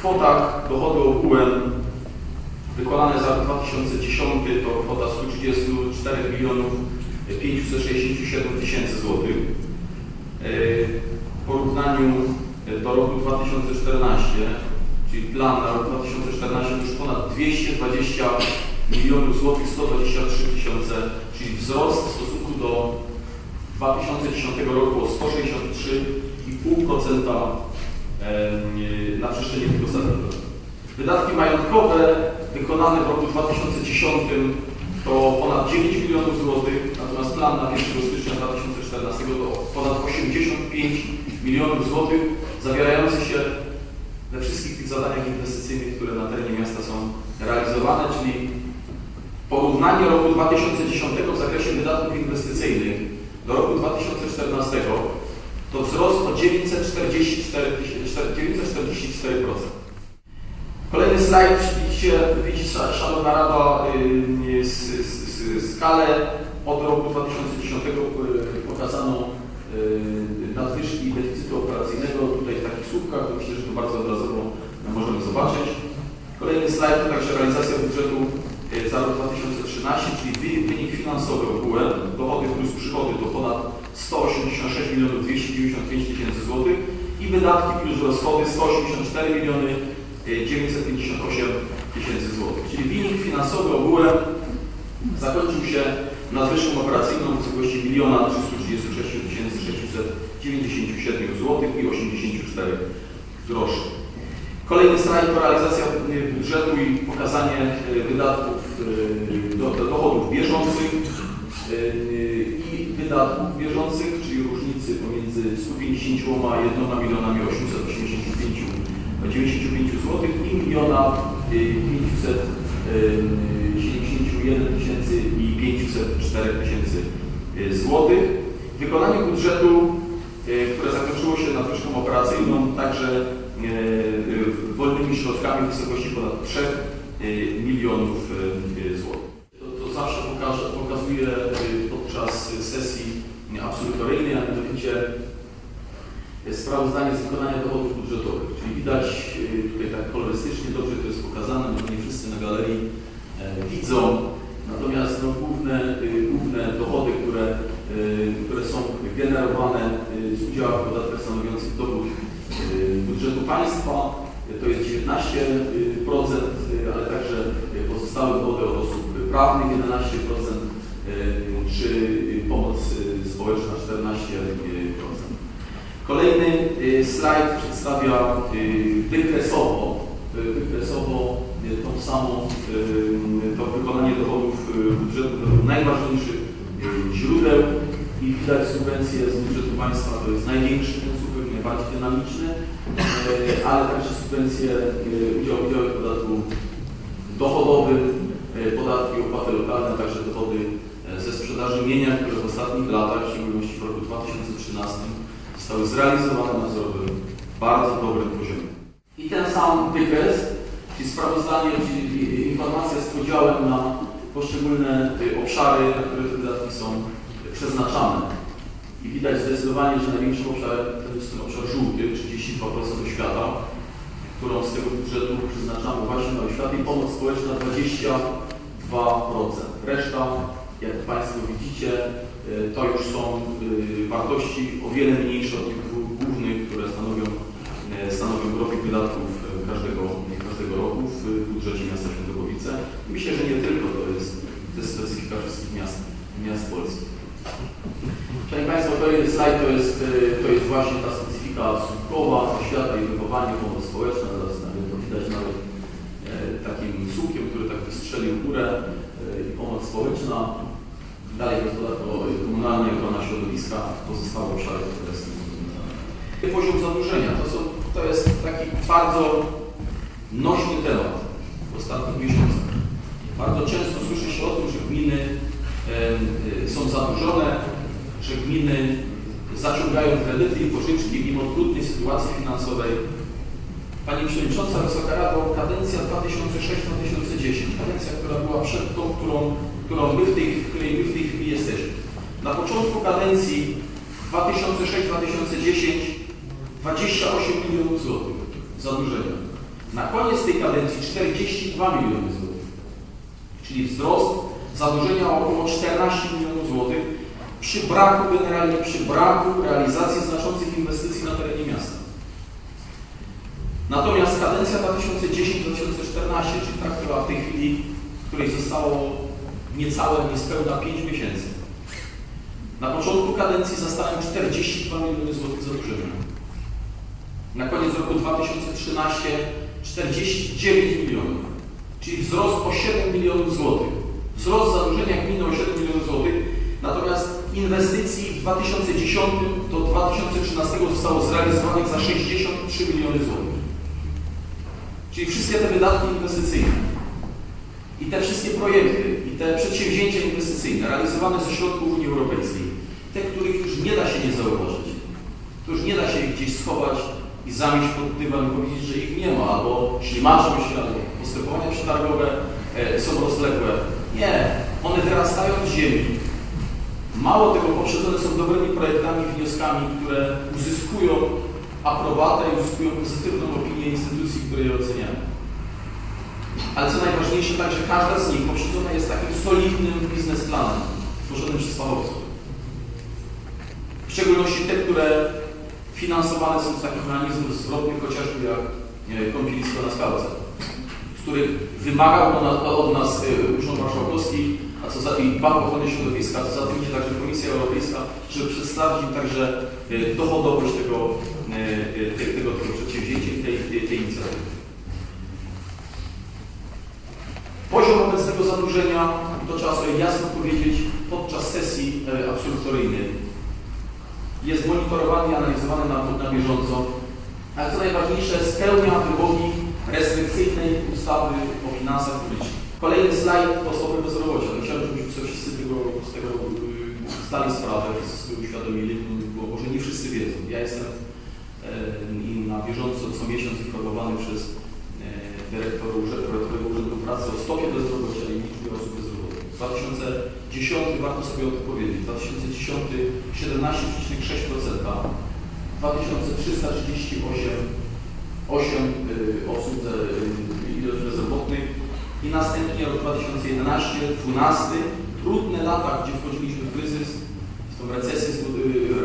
kwotach dochodu ogółem wykonane za rok 2010 to kwota 134 milionów 567 tysięcy złotych. Yy, W porównaniu do roku 2014, czyli plan na rok 2014 to już ponad 220 milionów złotych, 123 tysiące, czyli wzrost w stosunku do 2010 roku o 163,5% em, na przestrzeni tego ostatniego roku. Wydatki majątkowe wykonane w roku 2010 to ponad 9 milionów złotych, natomiast plan na 1 stycznia 2014 to ponad 85 milionów złotych, zawierający się we wszystkich tych zadaniach inwestycyjnych, które na terenie miasta są realizowane, czyli porównanie roku 2010 w zakresie wydatków inwestycyjnych do roku 2014 to wzrost o 944, tysięcy- 944%. Kolejny slajd, widzicie, widzicie Szanowna Rada, y, s- s- s- skalę od roku 2010 y, pokazano y, nadwyżki deficytu operacyjnego. Tutaj w takich słupkach, to myślę, że to bardzo obrazowo możemy zobaczyć. Kolejny slajd to także realizacja budżetu za rok 2013, czyli wy- wynik finansowy ogółem, plus przychody to ponad 186 milionów 295 tysięcy złotych i wydatki plus rozchody 184 miliony y, 958 tysięcy złotych. Czyli wynik finansowy ogółem zakończył się nadwyżką operacyjną w wysokości 1 336 697 zł i 84 groszy. Kolejny slajd to realizacja y, budżetu i pokazanie y, wydatków, do, do dochodów bieżących i wydatków bieżących, czyli różnicy pomiędzy 151 milionami 885 95 zł i miliona y, 571 tysięcy i 504 tysięcy y, złotych. Wykonanie budżetu, y, które zakończyło się nadwyżką operacyjną, także y, y, wolnymi środkami w wysokości ponad 3 y, milionów y, złotych. To, to zawsze pokaże, pokazuje y, podczas sesji absolutoryjnej, a mianowicie sprawozdanie z wykonania dochodów budżetowych. Czyli widać y, tutaj tak kolorystycznie dobrze to jest pokazane, no nie wszyscy na galerii e, widzą, natomiast no, główne, y, główne dochody, które, y, które są generowane z udziału w podatkach stanowiących dochód budżetu państwa, to jest 19%, y, ale także pozostałe dochody od osób prawnych 11%, Kolejny y, slajd przedstawia wykresowo, wykresowo y, tą samą, y, to wykonanie dochodów budżetu najważniejszych źródeł i widać subwencje z budżetu państwa, to jest największy ten najbardziej dynamiczny, ale także subwencje udział udziały w podatku dochodowym, podatki, opłaty lokalne, także dochody y, ze sprzedaży mienia, które w ostatnich latach, w szczególności w roku 2013 zostały zrealizowane na wzorowym, bardzo dobrym poziomie. I ten sam wykres, czyli sprawozdanie, czyli informacja z podziałem na poszczególne y, obszary, na które te wydatki są przeznaczane. I widać zdecydowanie, że największym obszarem to jest ten obszar żółty, 32% oświata, którą z tego budżetu przeznaczamy właśnie na oświatę i pomoc społeczna 22%. Reszta, jak Państwo widzicie, y, to już są y, wartości o wiele mniejsze od tych dwóch głównych, które stanowią, y, stanowią profil wydatków każdego, każdego roku w budżecie miasta Świętokowice. Myślę, że nie tylko to jest, to jest specyfika wszystkich miast, miast polskich. Szanowni Państwo, kolejny slajd to jest, to jest właśnie ta specyfika słupkowa, oświata i wychowanie, pomoc społeczna, nawet to widać nawet takim słupkiem, który tak wystrzelił górę i pomoc społeczna. Dalej gospodarka komunalna i ochrona środowiska, pozostałe obszary, które są. Poziom zadłużenia to, są, to jest taki bardzo nośny temat w ostatnich miesiącach. Bardzo często słyszy się o tym, że gminy y, są zadłużone, że gminy zaciągają kredyty i pożyczki mimo trudnej sytuacji finansowej. Pani Przewodnicząca Wysoka Rado, kadencja 2006-2010, kadencja, która była przed tą, którą, którą my w tej, w której my w tej chwili jesteśmy. Na początku kadencji 2006-2010 28 milionów złotych zadłużenia. Na koniec tej kadencji 42 miliony złotych, czyli wzrost zadłużenia o około 14 milionów złotych przy braku, generalnie przy braku realizacji znaczących inwestycji na terenie miasta. Natomiast kadencja 2010-2014, czyli ta, która w tej chwili, w której zostało niecałe, niespełna 5 miesięcy. Na początku kadencji zastałem 42 miliony złotych zadłużenia. Na koniec roku 2013 49 milionów, czyli wzrost o 7 milionów złotych. Wzrost zadłużenia gminy o 7 milionów złotych, natomiast inwestycji w 2010 do 2013 zostało zrealizowanych za 63 miliony złotych. Czyli wszystkie te wydatki inwestycyjne i te wszystkie projekty i te przedsięwzięcia inwestycyjne realizowane ze środków Unii Europejskiej, te, których już nie da się nie zauważyć, to już nie da się ich gdzieś schować i zamieść pod dywan i powiedzieć, że ich nie ma, albo ślimaczą się, albo postępowania przetargowe e, są rozległe. Nie, one wyrastają z ziemi. Mało tego, poprzedzone są dobrymi projektami, wnioskami, które uzyskują aprobatę i uzyskują pozytywną opinię instytucji, które je oceniają. Ale co najważniejsze, także każda z nich poprzedzona jest takim solidnym biznesplanem tworzonym przez fachowców. W szczególności te, które finansowane są z takich mechanizmów zwrotnych, chociażby jak kąpielisko na skałce, z których wymagał od nas, od nas e, Urząd Marszałkowski, a co za i Bank Ochrony Środowiska, a co za tym idzie także Komisja Europejska, żeby przedstawić im także e, dochodowość tego, e, e, te- tego, tego przedsięwzięcia i tej, tej, tej inicjatywy. Poziom obecnego zadłużenia, to trzeba sobie jasno powiedzieć, podczas sesji e, absolutoryjnej jest monitorowany i analizowany na, na bieżąco, ale co najważniejsze, spełnia wymogi restrykcyjnej ustawy o finansach publicznych. Kolejny slajd to stopy bezrobocia. Chciałbym, żebyśmy wszyscy tego, z tego y, zdali sprawę, wszyscy sobie uświadomili, bo może nie wszyscy wiedzą. Ja jestem e, i na bieżąco co miesiąc informowany przez e, dyrektora Urzędu, dyrektora Urzędu Pracy o stopie bezrobocia i liczbie osób bezrobotnych. 2010 warto sobie o tym powiedzieć. 2010 17,6%, 2338 8 y, osób y, bezrobotnych i następnie rok 2011, 12 trudne lata, gdzie wchodziliśmy w kryzys, w tą recesję, y,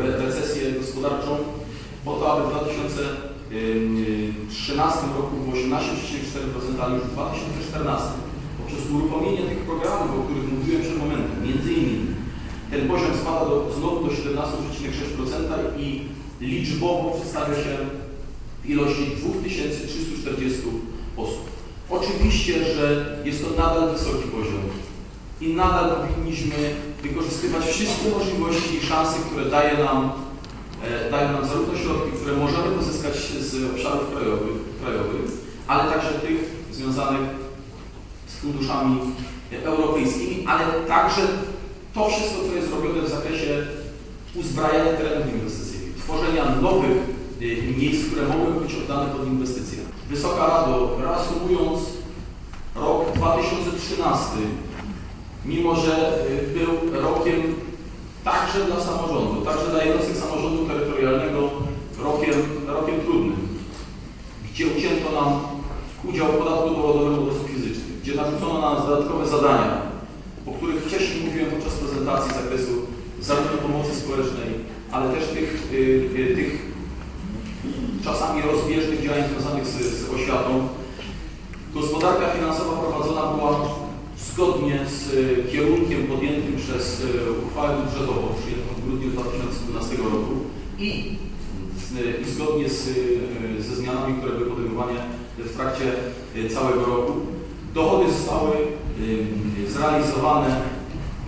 re- recesję gospodarczą, po to, aby w 2013 roku było 18,4%, ale już w 2014 poprzez uruchomienie tych programów, o których mówiłem przed momentem, między innymi, ten poziom spada do, znowu do 17,6% i liczbowo przedstawia się w ilości 2340 osób. Oczywiście, że jest to nadal wysoki poziom i nadal powinniśmy wykorzystywać wszystkie możliwości i szanse, które daje nam, e, dają nam zarówno środki, które możemy pozyskać z obszarów krajowych, krajowych ale także tych związanych z funduszami europejskimi, ale także to wszystko, co jest robione w zakresie uzbrajania terenów inwestycyjnych, tworzenia nowych miejsc, które mogłyby być oddane pod inwestycje. Wysoka Rado, reasumując, rok 2013, mimo że y, był rokiem także dla samorządu, także dla jednostek samorządu terytorialnego rokiem, rokiem trudnym, gdzie ucięto nam udział w podatku dochodowym od osób fizycznych, gdzie narzucono na nas dodatkowe zadania, o których wcześniej mówiłem podczas prezentacji z zakresu zarówno pomocy społecznej, ale też tych, y, y, tych czasami rozbieżnych działań związanych z, z oświatą. Gospodarka finansowa prowadzona była zgodnie z y, kierunkiem podjętym przez y, uchwałę budżetową przyjętą w grudniu 2012 roku i, y, i zgodnie z, ze zmianami, które były podejmowane w trakcie całego roku. Dochody zostały zrealizowane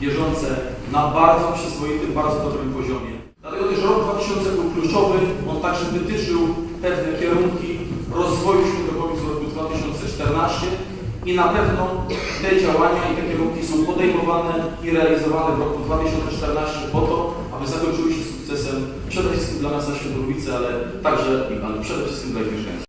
bieżące na bardzo przyzwoitym, bardzo dobrym poziomie. Dlatego też rok 2000 był kluczowy, on także wytyczył pewne kierunki rozwoju środowisk w roku 2014 i na pewno te działania i te kierunki są podejmowane i realizowane w roku 2014 po to, aby zakończyły się sukcesem przede wszystkim dla miasta Świętochowicę, ale także, ale przede wszystkim dla ich mieszkańców.